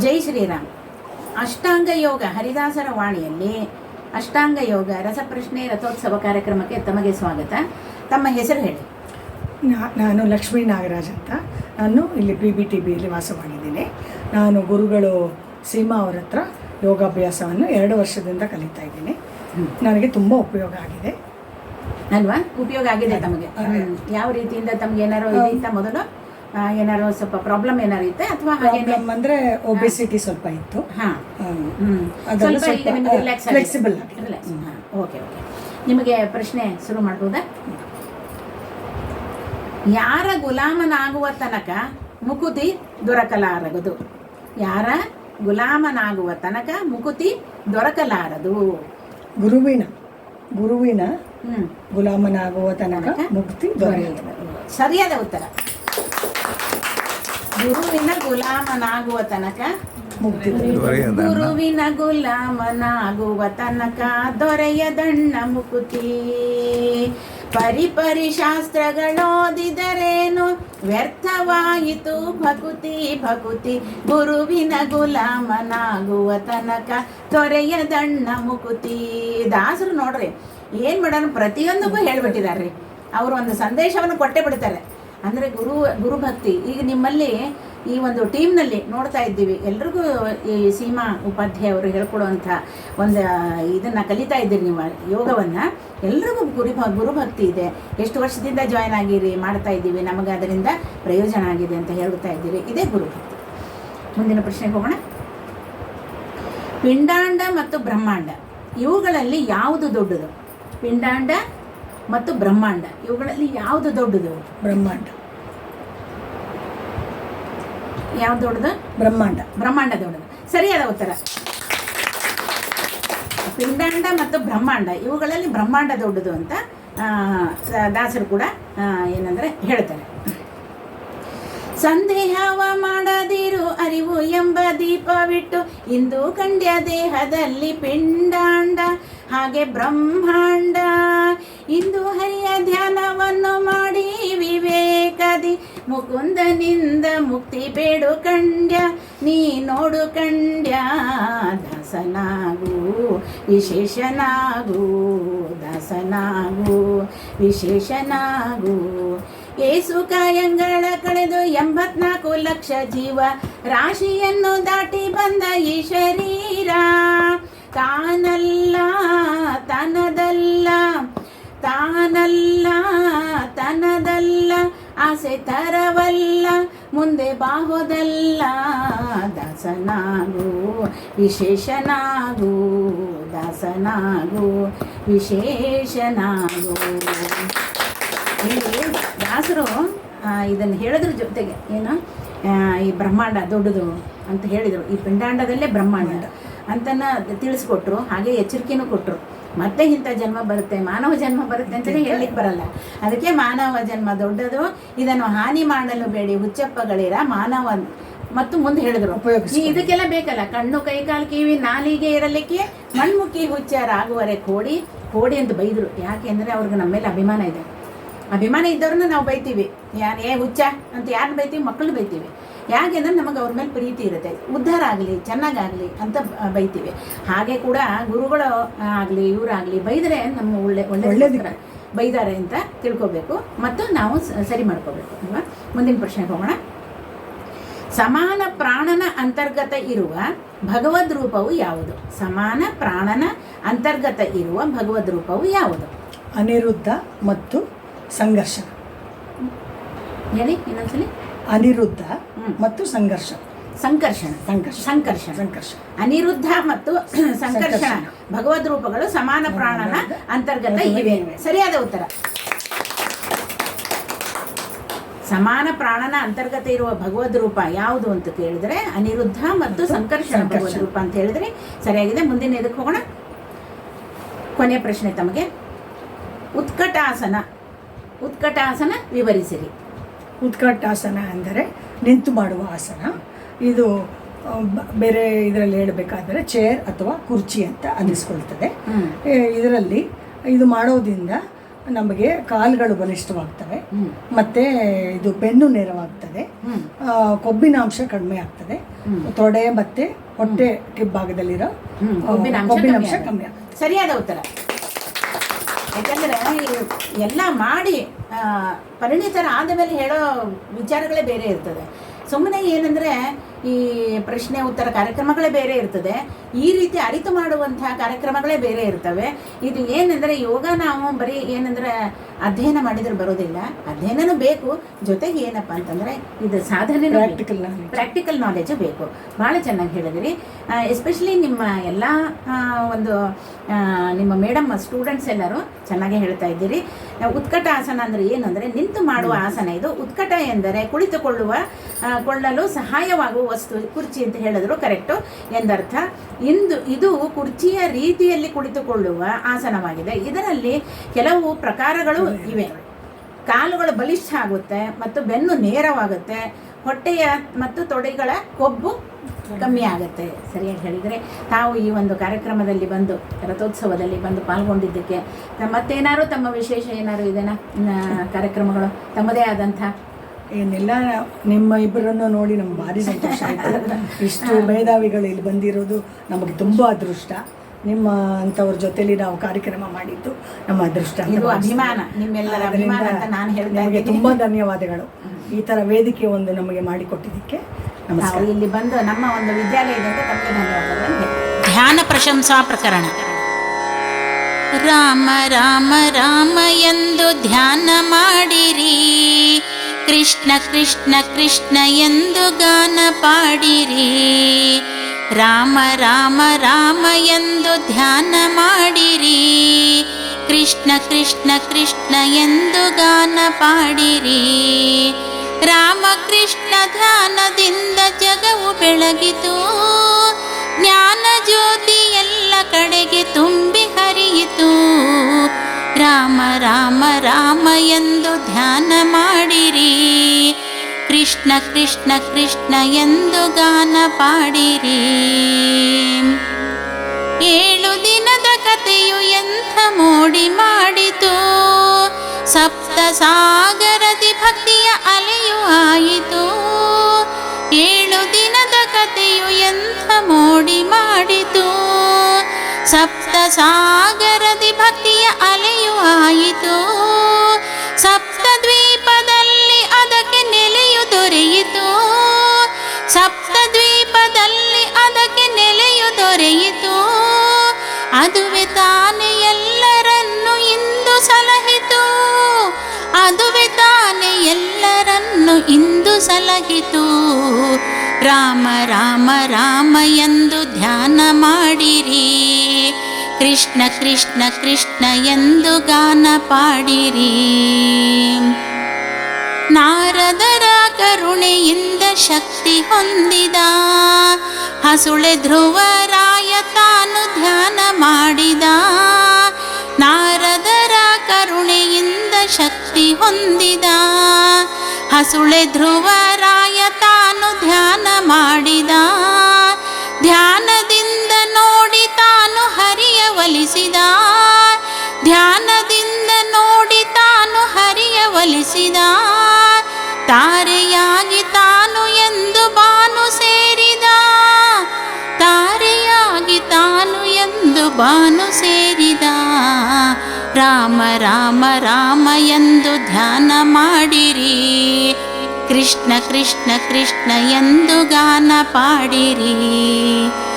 ಜೈ ಶ್ರೀರಾಮ್. ಅಷ್ಟಾಂಗ ಯೋಗ ಹರಿದಾಸರ ವಾಣಿಯಲ್ಲಿ ಅಷ್ಟಾಂಗ ಯೋಗ ರಸಪ್ರಶ್ನೆ ರಥೋತ್ಸವ ಕಾರ್ಯಕ್ರಮಕ್ಕೆ ತಮಗೆ ಸ್ವಾಗತ. ತಮ್ಮ ಹೆಸರು ಹೇಳಿ. ನಾ- ನಾನು ಲಕ್ಷ್ಮೀ ನಾಗರಾಜ್ ಅಂತ. ನಾನು ಇಲ್ಲಿ ಪಿ ಬಿ ಟಿ ಬಿಯಲ್ಲಿ ವಾಸವಾಗಿದ್ದೀನಿ. ನಾನು ಗುರುಗಳು ಸೀಮಾ ಅವರ ಹತ್ರ ಯೋಗಾಭ್ಯಾಸವನ್ನು ಎರಡು ವರ್ಷದಿಂದ ಕಲಿತಾ ಇದ್ದೀನಿ. ನನಗೆ ತುಂಬ ಉಪಯೋಗ ಆಗಿದೆ. ಅಲ್ವಾ? ಉಪಯೋಗ ಆಗಿದೆ ತಮಗೆ. ಯಾವ ರೀತಿಯಿಂದ ತಮ್ಗೆ ಏನಾರು ಮೊದಲು? ಏನಾರು ಸ್ವಲ್ಪ ಪ್ರಾಬ್ಲಮ್ ಏನಾರು ಇತ್ತೆ ಅಥವಾ ಅಂದ್ರೆ ಒಬೆಸಿಟಿ ಸ್ವಲ್ಪ ಇತ್ತು. flexible ಓಕೆ ಓಕೆ ನಿಮಗೆ ಪ್ರಶ್ನೆ ಶುರು ಮಾಡ್ಬೋದಾ? ಯಾರ ಗುಲಾಮನಾಗುವ ತನಕ ಮುಕುತಿ ದೊರಕಲಾರದು ಯಾರ ಗುಲಾಮನಾಗುವ ತನಕ ಮುಕುತಿ ದೊರಕಲಾರದು? ಗುರುವಿನ ಗುರುವಿನ ಹ್ಮ್. ಗುಲಾಮನಾಗುವ ತನಕ ಮುಕ್ತಿ ದೊರೆಯುತ್ತದೆ ಸರಿಯಾದ ಉತ್ತರ. ಗುರುವಿನ ಗುಲಾಮನಾಗುವ ತನಕ ಮುಕ್ತಿ ಗುರುವಿನ ಗುಲಾಮನಾಗುವ ತನಕ ದೊರೆಯದಣ್ಣ ಮುಕುತಿ. ಪರಿಪರಿ ಶಾಸ್ತ್ರಗಳೋದಿದರೇನು? ವ್ಯರ್ಥವಾಯಿತು ಭಕುತಿ ಭಕುತಿ. ಗುರುವಿನ ಗುಲಾಮನಾಗುವ ತನಕ ದೊರೆಯದಣ್ಣ ಮುಕುತಿ. ದಾಸರು ನೋಡ್ರಿ ಏನ್ ಮಾಡೋಣ? ಪ್ರತಿಯೊಂದಕ್ಕೂ ಹೇಳ್ಬಿಟ್ಟಿದಾರ್ರಿ ಅವರು ಒಂದು ಸಂದೇಶವನ್ನು ಕೊಟ್ಟೆ ಬಿಡ್ತಾರೆ. ಅಂದರೆ ಗುರು, ಗುರುಭಕ್ತಿ. ಈಗ ನಿಮ್ಮಲ್ಲಿ ಈ ಒಂದು ಟೀಮ್ನಲ್ಲಿ ನೋಡ್ತಾ ಇದ್ದೀವಿ. ಎಲ್ರಿಗೂ ಈ ಸೀಮಾ ಉಪಾಧ್ಯಾಯ ಅವರು ಹೇಳ್ಕೊಡುವಂಥ ಒಂದು ಇದನ್ನು ಕಲಿತಾ ಇದ್ದೀರಿ ನೀವು, ಯೋಗವನ್ನು. ಎಲ್ರಿಗೂ ಗುರು, ಗುರುಭಕ್ತಿ ಇದೆ. ಎಷ್ಟು ವರ್ಷದಿಂದ ಜಾಯ್ನ್ ಆಗಿರಿ, ಮಾಡ್ತಾ ಇದ್ದೀವಿ, ನಮಗೆ ಅದರಿಂದ ಪ್ರಯೋಜನ ಆಗಿದೆ ಅಂತ ಹೇಳ್ತಾ ಇದ್ದೀರಿ. ಇದೇ ಗುರುಭಕ್ತಿ. ಮುಂದಿನ ಪ್ರಶ್ನೆಗೆ ಹೋಗೋಣ. ಪಿಂಡಾಂಡ ಮತ್ತು ಬ್ರಹ್ಮಾಂಡ. ಇವುಗಳಲ್ಲಿ ಯಾವುದು ದೊಡ್ಡದು? ಪಿಂಡಾಂಡ ಮತ್ತು ಬ್ರಹ್ಮಾಂಡ. ಇವುಗಳಲ್ಲಿ ಯಾವುದು ದೊಡ್ಡದು? ಬ್ರಹ್ಮಾಂಡ. ಯಾವ್ದು ದೊಡ್ಡದು? ಬ್ರಹ್ಮಾಂಡ. ಬ್ರಹ್ಮಾಂಡ ದೊಡ್ಡದು. ಸರಿಯಾದ ಉತ್ತರ. ಪಿಂಡಾಂಡ ಮತ್ತು ಬ್ರಹ್ಮಾಂಡ. ಇವುಗಳಲ್ಲಿ ಬ್ರಹ್ಮಾಂಡ ದೊಡ್ಡದು ಅಂತ ಆ, ದಾಸರು ಕೂಡ ಏನಂದ್ರೆ ಹೇಳ್ತಾರೆ. ಸಂದೇಹವ ಮಾಡದಿರು ಅರಿವು ಎಂಬ ದೀಪವಿಟ್ಟು ಇಂದು ಕಂಡ್ಯ ದೇಹದಲ್ಲಿ ಪಿಂಡಾಂಡ. ಹಾಗೆ ಬ್ರಹ್ಮಾಂಡ. ಇಂದು ಹರಿಯ ಧ್ಯಾನವನ್ನು ಮಾಡಿ ವಿವೇಕದಿ. ಮುಕುಂದನಿಂದ ಮುಕ್ತಿ ಬೇಡು ಕಂಡ್ಯ, ನೀ ನೋಡು ಕಂಡ್ಯ, ದಾಸನಾಗು, ವಿಶೇಷನಾಗು ದಾಸನಾಗು, ವಿಶೇಷನಾಗು. ಏಸು ಕಾಯಂಗಳ ಕಳೆದು ಎಂಬತ್ನಾಲ್ಕು ಲಕ್ಷ ಜೀವ, ರಾಶಿಯನ್ನು ದಾಟಿ ಬಂದ ಈ ಶರೀರ. ತಾನಲ್ಲ ತನದಲ್ಲ ಆಸೆ ತರವಲ್ಲ ಮುಂದೆ ಬಾಗೋದಲ್ಲ ದಾಸನಾಗು ವಿಶೇಷನಾಗು ದಾಸನಾಗು ವಿಶೇಷನಾಗು. ಇಲ್ಲಿ ದಾಸರು ಇದನ್ನು ಹೇಳಿದ್ರ ಜೊತೆಗೆ ಏನು? ಈ ಬ್ರಹ್ಮಾಂಡ ದೊಡ್ಡದು ಅಂತ ಹೇಳಿದರು. ಈ ಪಿಂಡಾಂಡದಲ್ಲೇ ಬ್ರಹ್ಮಾಂಡ ಅಂತನ ತಿಳಿಸ್ಕೊಟ್ರು ಹಾಗೆ ಎಚ್ಚರಿಕೆನೂ ಕೊಟ್ಟರು ಮತ್ತೆ ಇಂಥ ಜನ್ಮ ಬರುತ್ತೆ ಮಾನವ ಜನ್ಮ ಬರುತ್ತೆ ಅಂತಲೇ ಹೇಳಲಿಕ್ಕೆ ಬರಲ್ಲ. ಅದಕ್ಕೆ ಮಾನವ ಜನ್ಮ ದೊಡ್ಡದು ಇದನ್ನು ಹಾನಿ ಮಾಡಲು ಬೇಡಿ ಹುಚ್ಚಪ್ಪಗಳಿರ ಮಾನವ ಮತ್ತು ಮುಂದೆ ಹೇಳಿದ್ರು. ಉಪಯೋಗಿಸಿ ಇದಕ್ಕೆಲ್ಲ ಬೇಕಲ್ಲ ಕಣ್ಣು ಕೈ ಕಾಲು ಕಿವಿ ನಾಲಿಗೆ ಇರಲಿಕ್ಕೆ ಮಣ್ಮುಖಿ ಹುಚ್ಚರಾಗುವರೆ ಕೋಡಿ ಕೋಡಿ ಅಂತ ಬೈದರು. ಯಾಕೆ ಅಂದರೆ ಅವ್ರಿಗೆ ನಮ್ಮ ಮೇಲೆ ಅಭಿಮಾನ ಇದೆ. ಅಭಿಮಾನ ಇದ್ದವ್ರನ್ನ ನಾವು ಬೈತೀವಿ. ಯಾರು ಏ ಹುಚ್ಚ ಅಂತ ಯಾರನ್ನ ಬೈತೀವಿ? ಮಕ್ಕಳು ಬೈತೀವಿ. ಯಾಕೆಂದ್ರೆ ನಮಗೆ ಅವ್ರ ಮೇಲೆ ಪ್ರೀತಿ ಇರುತ್ತೆ. ಉದ್ಧಾರ ಆಗಲಿ ಚೆನ್ನಾಗಾಗಲಿ ಅಂತ ಬೈತೀವಿ. ಹಾಗೆ ಕೂಡ ಗುರುಗಳು ಆಗಲಿ ಇವರಾಗಲಿ ಬೈದರೆ ನಮ್ಮ ಒಳ್ಳೆ ಒಳ್ಳೆ. ಬೈದಾರೆ ಅಂತ ತಿಳ್ಕೊಬೇಕು. ಮತ್ತು ನಾವು ಸರಿ ಮಾಡ್ಕೋಬೇಕು ಅಲ್ವಾ? ಮುಂದಿನ ಪ್ರಶ್ನೆಗೆ ಹೋಗೋಣ. ಸಮಾನ ಪ್ರಾಣನ ಅಂತರ್ಗತ ಇರುವ ಭಗವದ್ ರೂಪವು ಯಾವುದು? ಸಮಾನ ಪ್ರಾಣನ ಅಂತರ್ಗತ ಇರುವ ಭಗವದ್ ರೂಪವು ಯಾವುದು? ಅನಿರುದ್ಧ ಮತ್ತು ಸಂಘರ್ಷ. ಹೇಳಿ ಇನ್ನೊಂದ್ಸಲಿ. ಅನಿರುದ್ಧ. ಮತ್ತು ಸಂಘರ್ಷ. ಸಂಕರ್ಷಣ ಸಂಕರ್ಷ ಸಂಕರ್ಷ ಸಂಕರ್ಷ. ಅನಿರುದ್ಧ ಮತ್ತು ಸಂಕರ್ಷಣ. ಭಗವದ್ ರೂಪಗಳು ಸಮಾನ ಪ್ರಾಣನ ಅಂತರ್ಗತ ಇವೆ. ಸರಿಯಾದ ಉತ್ತರ. ಸಮಾನ ಪ್ರಾಣನ ಅಂತರ್ಗತ ಇರುವ ಭಗವದ್ ರೂಪ ಯಾವುದು ಅಂತ ಕೇಳಿದ್ರೆ ಅನಿರುದ್ಧ ಮತ್ತು ಸಂಕರ್ಷಣ ಭಗವದ್ ರೂಪ ಅಂತ ಹೇಳಿದ್ರೆ ಸರಿಯಾಗಿದೆ. ಮುಂದಿನ ಇದಕ್ಕೆ ಹೋಗೋಣ. ಕೊನೆಯ ಪ್ರಶ್ನೆ ತಮಗೆ. ಉತ್ಕಟಾಸನ. ಉತ್ಕಟಾಸನ ವಿವರಿಸಿರಿ. ಉತ್ಕಟಾಸನ ಅಂದರೆ ನಿಂತು ಮಾಡುವ ಆಸನ. ಇದು ಬೇರೆ ಇದರಲ್ಲಿ ಹೇಳಬೇಕಾದರೆ ಚೇರ್ ಅಥವಾ ಕುರ್ಚಿ ಅಂತ ಅನ್ನಿಸ್ಕೊಳ್ತದೆ ಇದರಲ್ಲಿ ಇದು ಮಾಡೋದ್ರಿಂದ ನಮಗೆ ಕಾಲುಗಳು ಬಲಿಷ್ಠವಾಗ್ತವೆ. ಮತ್ತೆ ಇದು ಬೆನ್ನು ನೆರವಾಗ್ತದೆ. ಕೊಬ್ಬಿನಾಂಶ ಕಡಿಮೆ ಆಗ್ತದೆ. ತೊಡೆ ಮತ್ತೆ ಹೊಟ್ಟೆ ಭಾಗದಲ್ಲಿರೋ ಕೊಬ್ಬಿನಾಂಶ ಕಮ್ಮಿ ಆಗ್ತದೆ. ಸರಿಯಾದ ಉತ್ತರ. ಯಾಕಂದ್ರೆ ಎಲ್ಲ ಮಾಡಿ ಪರಿಣಿತರಾದ ಮೇಲೆ ಹೇಳೋ ವಿಚಾರಗಳೇ ಬೇರೆ ಇರ್ತದೆ. ಸುಮ್ಮನೆ ಏನಂದ್ರೆ ಈ ಪ್ರಶ್ನೆ ಉತ್ತರ ಕಾರ್ಯಕ್ರಮಗಳೇ ಬೇರೆ ಇರ್ತದೆ. ಈ ರೀತಿ ಅರಿತು ಮಾಡುವಂತಹ ಕಾರ್ಯಕ್ರಮಗಳೇ ಬೇರೆ ಇರ್ತವೆ. ಇದು ಏನಂದ್ರೆ ಯೋಗ ನಾವು ಬರೀ ಏನಂದ್ರೆ ಅಧ್ಯಯನ ಮಾಡಿದ್ರೆ ಬರೋದಿಲ್ಲ. ಅಧ್ಯಯನನೂ ಬೇಕು. ಜೊತೆಗೆ ಏನಪ್ಪ ಅಂತಂದ್ರೆ ಇದು ಸಾಧನೆ ಪ್ರಾಕ್ಟಿಕಲ್. ಪ್ರಾಕ್ಟಿಕಲ್ ನಾಲೆಜು ಬೇಕು. ಭಾಳ ಚೆನ್ನಾಗಿ ಹೇಳಿದಿರಿ. ಎಸ್ಪೆಷಲಿ ನಿಮ್ಮ ಎಲ್ಲ ಒಂದು ನಿಮ್ಮ ಮೇಡಮ್ ಸ್ಟೂಡೆಂಟ್ಸ್ ಎಲ್ಲರೂ ಚೆನ್ನಾಗಿ ಹೇಳ್ತಾ ಇದ್ದೀರಿ. ಉತ್ಕಟ ಆಸನ ಅಂದರೆ ಏನು ಅಂದರೆ ನಿಂತು ಮಾಡುವ ಆಸನ ಇದು. ಉತ್ಕಟ ಎಂದರೆ ಕುಳಿತುಕೊಳ್ಳುವ ಕೊಳ್ಳಲು ಸಹಾಯವಾಗುವ ವಸ್ತು, ಕುರ್ಚಿ ಅಂತ ಹೇಳಿದ್ರು ಕರೆಕ್ಟು ಎಂದರ್ಥ. ಇಂದು ಇದು ಕುರ್ಚಿಯ ರೀತಿಯಲ್ಲಿ ಕುಳಿತುಕೊಳ್ಳುವ ಆಸನವಾಗಿದೆ. ಇದರಲ್ಲಿ ಕೆಲವು ಪ್ರಕಾರಗಳು ಇವೆ. ಕಾಲುಗಳು ಬಲಿಷ್ಠ ಆಗುತ್ತೆ, ಮತ್ತು ಬೆನ್ನು ನೇರವಾಗುತ್ತೆ, ಹೊಟ್ಟೆಯ ಮತ್ತು ತೊಡೆಗಳ ಕೊಬ್ಬು ಕಮ್ಮಿ ಆಗುತ್ತೆ. ಸರಿಯಾಗಿ ಹೇಳಿದರೆ, ತಾವು ಈ ಒಂದು ಕಾರ್ಯಕ್ರಮದಲ್ಲಿ ಬಂದು, ರಥೋತ್ಸವದಲ್ಲಿ ಬಂದು ಪಾಲ್ಗೊಂಡಿದ್ದಕ್ಕೆ ಮತ್ತೇನಾರು ತಮ್ಮ ವಿಶೇಷ ಏನಾದರೂ ಇದೆನಾ? ಕಾರ್ಯಕ್ರಮಗಳು? ತಮ್ಮದೇ ಆದಂಥ ಏನಿಲ್ಲ ನಿಮ್ಮ ಇಬ್ಬರನ್ನು ನೋಡಿ ನಮ್ಗೆ ಭಾರಿ ಸಂತೋಷ ಆಯಿತು. ಇಷ್ಟು ಮೇಧಾವಿಗಳು ಇಲ್ಲಿ ಬಂದಿರೋದು ನಮಗೆ ತುಂಬ ಅದೃಷ್ಟ. ನಿಮ್ಮ ಅಂಥವ್ರ ಜೊತೆಲಿ ನಾವು ಕಾರ್ಯಕ್ರಮ ಮಾಡಿದ್ದು ನಮ್ಮ ಅದೃಷ್ಟ ಅಭಿಮಾನ, ನಿಮ್ಮೆಲ್ಲರ ಅಭಿಮಾನ ಅಂತ ನಾನು ಹೇಳ್ತಾ ನಿಮಗೆ. ತುಂಬ ಧನ್ಯವಾದಗಳು. ಈ ಥರ ವೇದಿಕೆ ಒಂದು ನಮಗೆ ಮಾಡಿಕೊಟ್ಟಿದ್ದಕ್ಕೆ ನಮಸ್ಕಾರ. ಇಲ್ಲಿ ಬಂದು ನಮ್ಮ ಒಂದು ವಿದ್ಯಾಲಯದಿಂದ ತಮಗೆ. ಧ್ಯಾನ ಪ್ರಶಂಸಾ ಪ್ರಕರಣ. ರಾಮ ರಾಮ ರಾಮ ಎಂದು ಧ್ಯಾನ ಮಾಡಿರಿ. ಕೃಷ್ಣ ಕೃಷ್ಣ ಕೃಷ್ಣ ಎಂದು ಗಾನ ಪಾಡಿರಿ. ರಾಮ ರಾಮ ರಾಮ ಎಂದು ಧ್ಯಾನ ಮಾಡಿರಿ. ಕೃಷ್ಣ ಕೃಷ್ಣ ಕೃಷ್ಣ ಎಂದು ಗಾನ ಪಾಡಿರಿ. ರಾಮ ಕೃಷ್ಣ ಧ್ಯಾನದಿಂದ ಜಗವು ಬೆಳಗಿತು. ಜ್ಞಾನ ಜ್ಯೋತಿ ಎಲ್ಲ ಕಡೆಗೆ ತುಂಬಿ ಹರಿಯಿತು. ರಾಮ ರಾಮ ರಾಮ ಎಂದು ಧ್ಯಾನ ಮಾಡಿರಿ ಕೃಷ್ಣ ಕೃಷ್ಣ ಕೃಷ್ಣ ಎಂದು ಗಾನ ಪಾಡಿರಿ. ಏಳು ದಿನದ ಕಥೆಯು ಎಂಥ ಮೋಡಿ ಮಾಡಿತು. ಸಪ್ತ ಸಾಗರದಿ ಭಕ್ತಿಯ ಅಲೆಯು ಆಯಿತು ಏಳು ದಿನದ ಕಥೆಯು ಎಂಥ ಮೋಡಿ ಮಾಡಿತು. ಸಪ್ತ ಸಾಗರದಿ ಭಕ್ತಿಯ ಅಲೆಯು ಆಯಿತು ಸಪ್ತ ಅದುವೆ ತಾನೆ ಎಲ್ಲರನ್ನು ಇಂದು ಸಲಹಿತು. ಅದುವೆ ತಾನೆ ಎಲ್ಲರನ್ನು ಇಂದು ಸಲಹಿತು. ರಾಮ ರಾಮ ರಾಮ ಎಂದು ಧ್ಯಾನ ಮಾಡಿರಿ. ಕೃಷ್ಣ ಕೃಷ್ಣ ಕೃಷ್ಣ ಎಂದು ಗಾನ ಪಾಡಿರಿ. ನಾರದರ ಕರುಣೆಯಿಂದ ಶಕ್ತಿ ಹೊಂದಿದ ಹಸುಳೆ ಧ್ರುವರಾಯ ತಾನು ಧ್ಯಾನ ಮಾಡಿದ. ನಾರದರ ಕರುಣೆಯಿಂದ ಶಕ್ತಿ ಹೊಂದಿದ. ಹಸುಳೆ ಧ್ರುವರಾಯ ತಾನು ಧ್ಯಾನ ಮಾಡಿದ. ಧ್ಯಾನದಿಂದ ನೋಡಿ ತಾನು ಹರಿಯ ಒಲಿಸಿದ. ಧ್ಯಾನದಿಂದ ನೋಡಿ ತಾನು ಹರಿಯ ಒಲಿಸಿದ. ತಾರೆಯಾಗಿ ರಾಮ ರಾಮ ಎಂದು ಧ್ಯಾನ ಮಾಡಿರಿ. ಕೃಷ್ಣ ಕೃಷ್ಣ ಕೃಷ್ಣ ಎಂದು ಗಾನ ಪಾಡಿರಿ.